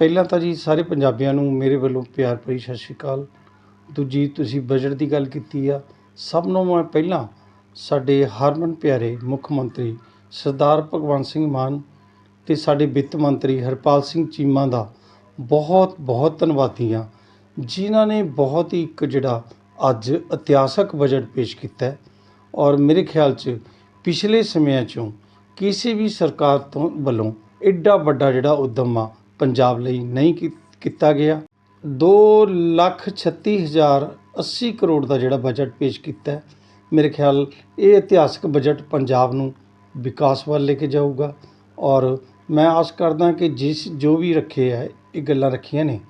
ਪਹਿਲਾਂ ਤਾਂ ਜੀ ਸਾਰੇ ਪੰਜਾਬੀਆਂ ਨੂੰ ਮੇਰੇ ਵੱਲੋਂ ਪਿਆਰ ਭਰੀ ਸਤਿ ਸ਼੍ਰੀ ਅਕਾਲ। ਦੂਜੀ, ਤੁਸੀਂ ਬਜਟ ਦੀ ਗੱਲ ਕੀਤੀ ਆ, ਸਭ ਨੂੰ ਮੈਂ ਪਹਿਲਾਂ ਸਾਡੇ ਹਰਮਨ ਪਿਆਰੇ ਮੁੱਖ ਮੰਤਰੀ ਸਰਦਾਰ ਭਗਵੰਤ ਸਿੰਘ ਮਾਨ ਤੇ ਸਾਡੇ ਵਿੱਤ ਮੰਤਰੀ ਹਰਪਾਲ ਸਿੰਘ ਚੀਮਾ ਦਾ ਬਹੁਤ ਬਹੁਤ ਧੰਨਵਾਦੀ ਹਾਂ ਜਿਨ੍ਹਾਂ ਨੇ ਬਹੁਤ ਹੀ ਇੱਕ ਜਿਹੜਾ ਅੱਜ ਇਤਿਹਾਸਕ ਬਜਟ ਪੇਸ਼ ਕੀਤਾ ਔਰ ਮੇਰੇ ਖਿਆਲ 'ਚ ਪਿਛਲੇ ਸਮਿਆਂ 'ਚੋਂ ਕਿਸੇ ਵੀ ਸਰਕਾਰ ਤੋਂ ਵੱਲੋਂ ਐਡਾ ਵੱਡਾ ਜਿਹੜਾ ਉਦਮ ਆ ਪੰਜਾਬ ਲਈ ਨਹੀਂ ਕੀ- ਕੀਤਾ ਗਿਆ। ਦੋ ਲੱਖ ਛੱਤੀ ਹਜ਼ਾਰ ਅੱਸੀ ਕਰੋੜ ਦਾ ਜਿਹੜਾ ਬਜਟ ਪੇਸ਼ ਕੀਤਾ ਮੇਰੇ ਖਿਆਲ ਇਹ ਇਤਿਹਾਸਕ ਬਜਟ ਪੰਜਾਬ ਨੂੰ ਵਿਕਾਸ ਵੱਲ ਲੈ ਕੇ ਜਾਊਗਾ। ਔਰ ਮੈਂ ਆਸ ਕਰਦਾ ਕਿ ਜਿਸ ਜੋ ਵੀ ਰੱਖੇ ਹੈ ਇਹ ਗੱਲਾਂ ਰੱਖੀਆਂ ਨੇ।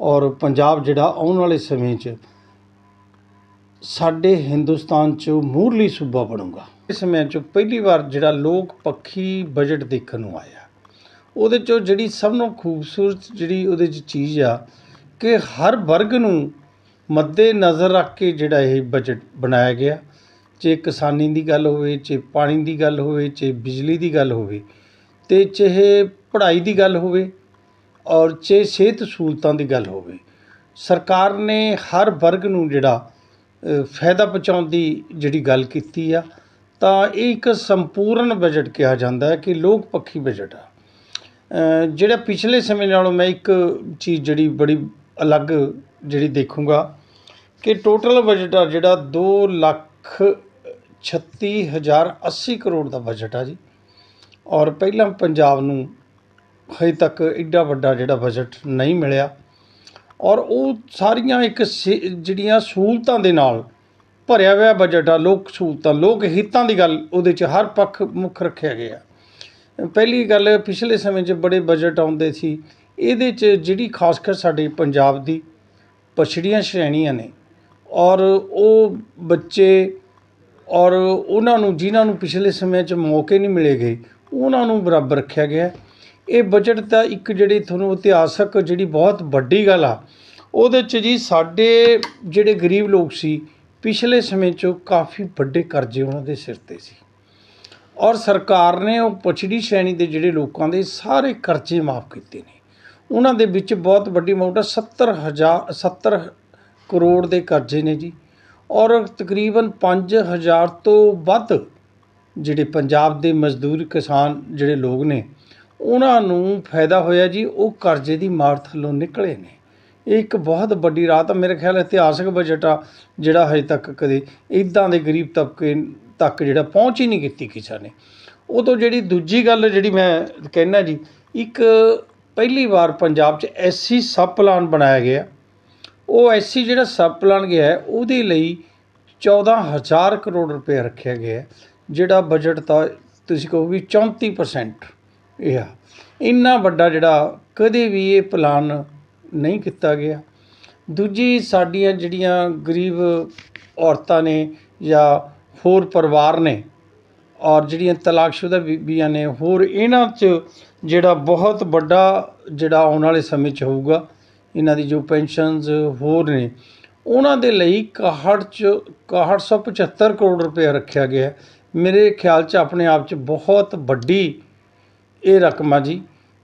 ਔਰ ਪੰਜਾਬ ਜਿਹੜਾ ਆਉਣ ਵਾਲੇ ਸਮੇਂ 'ਚ ਸਾਡੇ ਹਿੰਦੁਸਤਾਨ 'ਚ ਮੂਰਲੀ ਸੂਬਾ ਬਣੂਗਾ। ਇਸ ਸਮੇਂ 'ਚ ਪਹਿਲੀ ਵਾਰ ਜਿਹੜਾ ਲੋਕ ਪੱਖੀ ਬਜਟ ਦੇਖਣ ਨੂੰ ਆਇਆ। ਉਹਦੇ 'ਚੋਂ ਜਿਹੜੀ ਸਭ ਤੋਂ ਖੂਬਸੂਰਤ ਜਿਹੜੀ ਉਹਦੇ 'ਚ ਚੀਜ਼ ਆ ਕਿ ਹਰ ਵਰਗ ਨੂੰ ਮੱਦੇ ਨਜ਼ਰ ਰੱਖ ਕੇ ਜਿਹੜਾ ਇਹ ਬਜਟ ਬਣਾਇਆ ਗਿਆ, ਚਾਹੇ ਕਿਸਾਨੀ ਦੀ ਗੱਲ ਹੋਵੇ, ਚਾਹੇ ਪਾਣੀ ਦੀ ਗੱਲ ਹੋਵੇ, ਚਾਹੇ ਬਿਜਲੀ ਦੀ ਗੱਲ ਹੋਵੇ ਅਤੇ ਚਾਹੇ ਪੜ੍ਹਾਈ ਦੀ ਗੱਲ ਹੋਵੇ ਔਰ ਚਾਹੇ ਸਿਹਤ ਸਹੂਲਤਾਂ ਦੀ ਗੱਲ ਹੋਵੇ, ਸਰਕਾਰ ਨੇ ਹਰ ਵਰਗ ਨੂੰ ਜਿਹੜਾ ਫਾਇਦਾ ਪਹੁੰਚਾਉਣ ਦੀ ਜਿਹੜੀ ਗੱਲ ਕੀਤੀ ਆ, ਤਾਂ ਇਹ ਇੱਕ ਸੰਪੂਰਨ ਬਜਟ ਕਿਹਾ ਜਾਂਦਾ ਹੈ ਕਿ ਲੋਕ ਪੱਖੀ ਬਜਟ ਆ। ਜਿਹੜਾ ਪਿਛਲੇ ਸਮੇਂ ਨਾਲੋਂ ਮੈਂ ਇੱਕ ਚੀਜ਼ ਜਿਹੜੀ ਬੜੀ ਅਲੱਗ ਜਿਹੜੀ ਦੇਖੂੰਗਾ ਕਿ ਟੋਟਲ ਬਜਟ ਆ ਜਿਹੜਾ ਦੋ ਲੱਖ ਛੱਤੀ ਹਜ਼ਾਰ 80 ਕਰੋੜ ਦਾ ਬਜਟ ਆ ਜੀ। ਔਰ ਪਹਿਲਾਂ ਪੰਜਾਬ ਨੂੰ ਹਜੇ ਤੱਕ ਐਡਾ ਵੱਡਾ ਜਿਹੜਾ ਬਜਟ ਨਹੀਂ ਮਿਲਿਆ। ਔਰ ਉਹ ਸਾਰੀਆਂ ਇੱਕ ਸੇ- ਜਿਹੜੀਆਂ ਸਹੂਲਤਾਂ ਦੇ ਨਾਲ ਭਰਿਆ ਹੋਇਆ ਬਜਟ ਆ, ਲੋਕ ਸਹੂਲਤਾਂ, ਲੋਕ ਹਿੱਤਾਂ ਦੀ ਗੱਲ ਉਹਦੇ 'ਚ ਹਰ ਪੱਖ ਮੁੱਖ ਰੱਖਿਆ ਗਿਆ। ਪਹਿਲੀ ਗੱਲ, ਪਿਛਲੇ ਸਮੇਂ 'ਚ ਬੜੇ ਬਜਟ ਆਉਂਦੇ ਸੀ। ਇਹਦੇ 'ਚ ਜਿਹੜੀ ਖਾਸ ਕਰ ਸਾਡੇ ਪੰਜਾਬ ਦੀ ਪਛੜੀਆਂ ਸ਼੍ਰੇਣੀਆਂ ਨੇ ਔਰ ਉਹ ਬੱਚੇ ਔਰ ਉਹਨਾਂ ਨੂੰ, ਜਿਨ੍ਹਾਂ ਨੂੰ ਪਿਛਲੇ ਸਮੇਂ 'ਚ ਮੌਕੇ ਨਹੀਂ ਮਿਲੇ ਗਏ, ਉਹਨਾਂ ਨੂੰ ਬਰਾਬਰ ਰੱਖਿਆ ਗਿਆ। ਇਹ ਬਜਟ ਦਾ ਇੱਕ ਜਿਹੜੀ ਤੁਹਾਨੂੰ ਇਤਿਹਾਸਕ ਜਿਹੜੀ ਬਹੁਤ ਵੱਡੀ ਗੱਲ ਆ, ਉਹਦੇ 'ਚ ਜੀ ਸਾਡੇ ਜਿਹੜੇ ਗਰੀਬ ਲੋਕ ਸੀ, ਪਿਛਲੇ ਸਮੇਂ 'ਚੋਂ ਕਾਫੀ ਵੱਡੇ ਕਰਜ਼ੇ ਉਹਨਾਂ ਦੇ ਸਿਰ ਤੇ ਸੀ। ਔਰ ਸਰਕਾਰ ਨੇ ਉਹ ਪਛੜੀ ਸ਼੍ਰੇਣੀ ਦੇ ਜਿਹੜੇ ਲੋਕਾਂ ਦੇ ਸਾਰੇ ਕਰਜ਼ੇ ਮਾਫ ਕੀਤੇ ਨੇ। ਉਹਨਾਂ ਦੇ ਵਿੱਚ ਬਹੁਤ ਵੱਡੀ ਅਮਾਉਂਟ 70 ਹਜ਼ਾਰ 70 ਕਰੋੜ ਦੇ ਕਰਜ਼ੇ ਨੇ ਜੀ। ਔਰ ਤਕਰੀਬਨ 5000 ਤੋਂ ਵੱਧ ਜਿਹੜੇ ਪੰਜਾਬ ਦੇ ਮਜ਼ਦੂਰ ਕਿਸਾਨ ਜਿਹੜੇ ਲੋਕ ਨੇ, ਉਹਨਾਂ ਨੂੰ ਫਾਇਦਾ ਹੋਇਆ ਜੀ, ਉਹ ਕਰਜ਼ੇ ਦੀ ਮਾਰ ਥੱਲੋਂ ਨਿਕਲੇ ਨੇ। ਇਹ ਇੱਕ ਬਹੁਤ ਵੱਡੀ ਰਾਤ ਆ, ਮੇਰੇ ਖਿਆਲ ਇਤਿਹਾਸਕ ਬਜਟ ਆ, ਜਿਹੜਾ ਹਜੇ ਤੱਕ ਕਦੇ ਇਦਾਂ ਦੇ ਗਰੀਬ ਤਬਕੇ ਤੱਕ ਜਿਹੜਾ ਪਹੁੰਚ ਹੀ ਨਹੀਂ ਕੀਤੀ ਕਿਸੇ ਨੇ। ਉਹ ਤੋਂ ਜਿਹੜੀ ਦੂਜੀ ਗੱਲ ਜਿਹੜੀ ਮੈਂ ਕਹਿਣਾ ਜੀ, ਇੱਕ ਪਹਿਲੀ ਵਾਰ ਪੰਜਾਬ 'ਚ ਐਸੀ ਸਬ ਪਲਾਨ ਬਣਾਇਆ ਗਿਆ। ਉਹ ਐਸੀ ਜਿਹੜਾ ਸਬ ਪਲਾਨ ਗਿਆ ਉਹਦੇ ਲਈ 14000 ਕਰੋੜ ਰੁਪਏ ਰੱਖਿਆ ਗਿਆ ਜਿਹੜਾ ਬਜਟ ਤਾਂ ਤੁਸੀਂ ਕਹੋ ਵੀ 34% ਇਹ ਆ। ਇੰਨਾ ਵੱਡਾ ਜਿਹੜਾ ਕਦੇ ਵੀ ਇਹ ਪਲਾਨ ਨਹੀਂ ਕੀਤਾ ਗਿਆ। ਦੂਜੀ ਸਾਡੀਆਂ ਜਿਹੜੀਆਂ ਗਰੀਬ ਔਰਤਾਂ ਨੇ ਜਾਂ ਹੋਰ ਪਰਿਵਾਰ ਨੇ ਔਰ ਜਿਹੜੀਆਂ ਤਲਾਕਸ਼ੁਦਾ ਬੀਬੀਆਂ ਨੇ, ਹੋਰ ਇਹਨਾਂ 'ਚ ਜਿਹੜਾ ਬਹੁਤ ਵੱਡਾ ਜਿਹੜਾ ਆਉਣ ਵਾਲੇ ਸਮੇਂ 'ਚ ਹੋਊਗਾ, ਇਹਨਾਂ ਦੀ ਜੋ ਪੈਨਸ਼ਨਸ ਹੋਰ ਨੇ, ਉਹਨਾਂ ਦੇ ਲਈ 61 ਚ 6175 ਕਰੋੜ ਰੁਪਏ ਰੱਖਿਆ ਗਿਆ ਮੇਰੇ ਖਿਆਲ 'ਚ ਆਪਣੇ ਆਪ 'ਚ ਬਹੁਤ ਵੱਡੀ ਇਹ ਰਕਮ ਆ ਜੀ,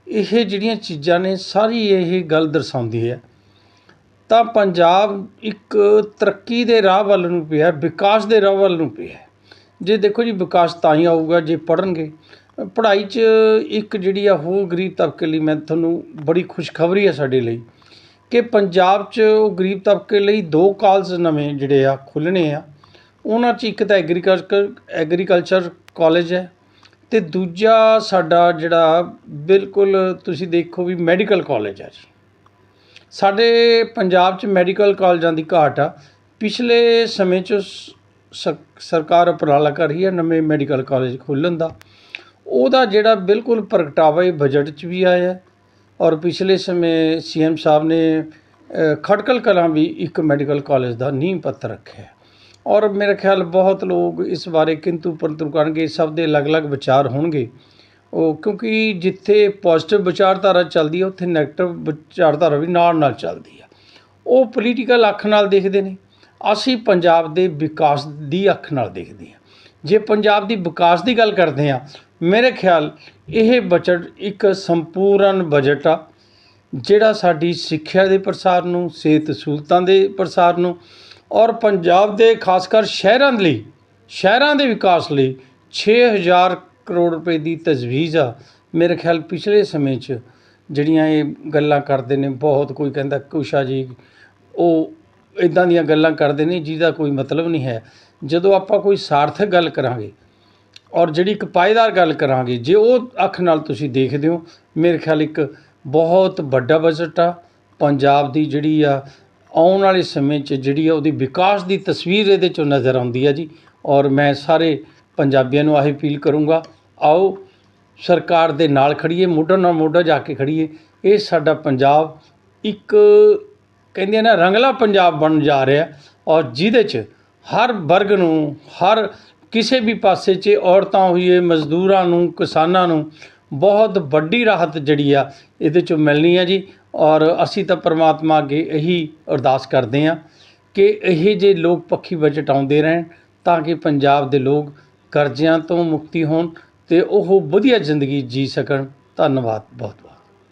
ਇਹ ਜਿਹੜੀਆਂ ਚੀਜ਼ਾਂ ਨੇ, ਸਾਰੀ ਇਹ ਗੱਲ ਦਰਸਾਉਂਦੀ ਹੈ। ਤਾਂ ਪੰਜਾਬ ਇੱਕ ਤਰੱਕੀ ਦੇ ਰਾਹ ਵੱਲ ਨੂੰ ਪਿਆ ਵਿਕਾਸ ਦੇ ਰਾਹ ਵੱਲ ਨੂੰ ਪਿਆ ਜੇ ਦੇਖੋ ਜੀ, ਵਿਕਾਸ ਤਾਂ ਹੀ ਆਊਗਾ ਜੇ ਪੜ੍ਹਨਗੇ। ਪੜ੍ਹਾਈ 'ਚ ਇੱਕ ਜਿਹੜੀ ਆ ਹੋਰ ਗਰੀਬ ਤਬਕੇ ਲਈ ਮੈਂ ਤੁਹਾਨੂੰ ਬੜੀ ਖੁਸ਼ਖਬਰੀ ਹੈ ਸਾਡੇ ਲਈ ਕਿ ਪੰਜਾਬ 'ਚ ਉਹ ਗਰੀਬ ਤਬਕੇ ਲਈ ਦੋ ਕਾਲਜ ਨਵੇਂ ਜਿਹੜੇ ਆ ਖੁੱਲ੍ਹਣੇ ਆ। ਉਹਨਾਂ 'ਚ ਇੱਕ ਤਾਂ ਐਗਰੀਕਲਚਰ ਐਗਰੀਕਲਚਰ ਕਾਲਜ ਹੈ ਤੇ ਦੂਜਾ ਸਾਡਾ ਜਿਹੜਾ ਬਿਲਕੁਲ ਤੁਸੀਂ ਦੇਖੋ ਵੀ ਮੈਡੀਕਲ ਕਾਲਜ ਹੈ ਜੀ। ਸਾਡੇ ਪੰਜਾਬ 'ਚ ਮੈਡੀਕਲ ਕਾਲਜਾਂ ਦੀ ਘਾਟ ਆ। ਪਿਛਲੇ ਸਮੇਂ 'ਚ ਸ- ਸਰਕਾਰ ਉਪਰਾਲਾ ਕਰ ਰਹੀ ਹੈ ਨਵੇਂ ਮੈਡੀਕਲ ਕਾਲਜ ਖੋਲ੍ਹਣ ਦਾ। ਉਹਦਾ ਜਿਹੜਾ ਬਿਲਕੁਲ ਪ੍ਰਗਟਾਵਾ ਇਹ ਬਜਟ 'ਚ ਵੀ ਆਇਆ ਔਰ ਪਿਛਲੇ ਸਮੇਂ ਸੀਐਮ ਸਾਹਿਬ ਨੇ ਖਟਕਲ ਕਲਾਂ ਵੀ ਇੱਕ ਮੈਡੀਕਲ ਕਾਲਜ ਦਾ ਨੀਂਹ ਪੱਥਰ ਰੱਖਿਆ ਔਰ ਮੇਰੇ ਖਿਆਲ ਬਹੁਤ ਲੋਕ ਇਸ ਬਾਰੇ ਕਿੰਤੂ ਪਰੰਤੂ ਕਰਨਗੇ, ਸਭ ਦੇ ਅਲੱਗ-ਅਲੱਗ ਵਿਚਾਰ ਹੋਣਗੇ। ਉਹ ਕਿਉਂਕਿ ਜਿੱਥੇ ਪੋਜ਼ੀਟਿਵ ਵਿਚਾਰਧਾਰਾ ਚੱਲਦੀ ਹੈ ਉੱਥੇ ਨੈਗੇਟਿਵ ਵਿਚਾਰਧਾਰਾ ਵੀ ਨਾਲ ਨਾਲ ਚੱਲਦੀ ਆ। ਉਹ ਪੋਲੀਟੀਕਲ ਅੱਖ ਨਾਲ ਦੇਖਦੇ ਨੇ। ਅਸੀਂ ਪੰਜਾਬ ਦੇ ਵਿਕਾਸ ਦੀ ਅੱਖ ਨਾਲ ਦੇਖਦੇ ਹਾਂ। ਜੇ ਪੰਜਾਬ ਦੀ ਵਿਕਾਸ ਦੀ ਗੱਲ ਕਰਦੇ ਹਾਂ, ਮੇਰੇ ਖਿਆਲ ਇਹ ਬਜਟ ਇੱਕ ਸੰਪੂਰਨ ਬਜਟ ਆ, ਜਿਹੜਾ ਸਾਡੀ ਸਿੱਖਿਆ ਦੇ ਪ੍ਰਸਾਰ ਨੂੰ, ਸਿਹਤ ਸਹੂਲਤਾਂ ਦੇ ਪ੍ਰਸਾਰ ਨੂੰ ਔਰ ਪੰਜਾਬ ਦੇ ਖਾਸ ਕਰ ਸ਼ਹਿਰਾਂ ਦੇ ਲਈ, ਸ਼ਹਿਰਾਂ ਦੇ ਵਿਕਾਸ ਲਈ 6000 ਕਰੋੜ ਰੁਪਏ ਦੀ ਤਜਵੀਜ਼ ਆ। ਮੇਰੇ ਖਿਆਲ ਪਿਛਲੇ ਸਮੇਂ 'ਚ ਜਿਹੜੀਆਂ ਇਹ ਗੱਲਾਂ ਕਰਦੇ ਨੇ, ਬਹੁਤ ਕੋਈ ਕਹਿੰਦਾ ਕੁਸ਼ਾ ਜੀ, ਉਹ ਇਦਾਂ ਦੀਆਂ ਗੱਲਾਂ ਕਰਦੇ ਨੇ ਜਿਹਦਾ ਕੋਈ ਮਤਲਬ ਨਹੀਂ ਹੈ। ਜਦੋਂ ਆਪਾਂ ਕੋਈ ਸਾਰਥਕ ਗੱਲ ਕਰਾਂਗੇ ਔਰ ਜਿਹੜੀ ਇੱਕ ਪਾਏਦਾਰ ਗੱਲ ਕਰਾਂਗੇ, ਜੇ ਉਹ ਅੱਖ ਨਾਲ ਤੁਸੀਂ ਦੇਖਦੇ ਹੋ, ਮੇਰੇ ਖਿਆਲ ਇੱਕ ਬਹੁਤ ਵੱਡਾ ਬਜਟ ਆ। ਪੰਜਾਬ ਦੀ ਜਿਹੜੀ ਆ, ਆਉਣ ਵਾਲੇ ਸਮੇਂ 'ਚ ਜਿਹੜੀ ਆ, ਉਹਦੀ ਵਿਕਾਸ ਦੀ ਤਸਵੀਰ ਇਹਦੇ 'ਚੋਂ ਨਜ਼ਰ ਆਉਂਦੀ ਆ ਜੀ। ਔਰ ਮੈਂ ਸਾਰੇ ਪੰਜਾਬੀਆਂ ਨੂੰ ਆਹੀ ਅਪੀਲ ਕਰੂੰਗਾ, ਆਓ ਸਰਕਾਰ ਦੇ ਨਾਲ ਖੜੀਏ, ਮੋਢਾ ਨਾਲ ਮੋਢਾ ਜਾ ਕੇ ਖੜੀਏ। ਇਹ ਸਾਡਾ ਪੰਜਾਬ ਇੱਕ ਕਹਿੰਦੇ ਨਾ ਰੰਗਲਾ ਪੰਜਾਬ ਬਣ ਜਾ ਰਿਹਾ ਔਰ ਜਿਹਦੇ 'ਚ ਹਰ ਵਰਗ ਨੂੰ, ਹਰ ਕਿਸੇ ਵੀ ਪਾਸੇ 'ਚ ਔਰਤਾਂ ਹੋਈਏ, ਮਜ਼ਦੂਰਾਂ ਨੂੰ, ਕਿਸਾਨਾਂ ਨੂੰ ਬਹੁਤ ਵੱਡੀ ਰਾਹਤ ਜਿਹੜੀ ਆ ਇਹਦੇ 'ਚੋਂ ਮਿਲਣੀ ਆ ਜੀ। ਔਰ ਅਸੀਂ ਤਾਂ ਪ੍ਰਮਾਤਮਾ ਅੱਗੇ ਇਹੀ ਅਰਦਾਸ ਕਰਦੇ ਹਾਂ ਕਿ ਇਹ ਜੇ ਲੋਕ ਪੱਖੀ ਬਜਟ ਆਉਂਦੇ ਰਹਿਣ ਤਾਂ ਕਿ ਪੰਜਾਬ ਦੇ ਲੋਕ ਕਰਜ਼ਿਆਂ ਤੋਂ ਮੁਕਤੀ ਹੋਣ ਅਤੇ ਉਹ ਵਧੀਆ ਜ਼ਿੰਦਗੀ ਜੀ ਸਕਣ। ਧੰਨਵਾਦ ਬਹੁਤ ਬਹੁਤ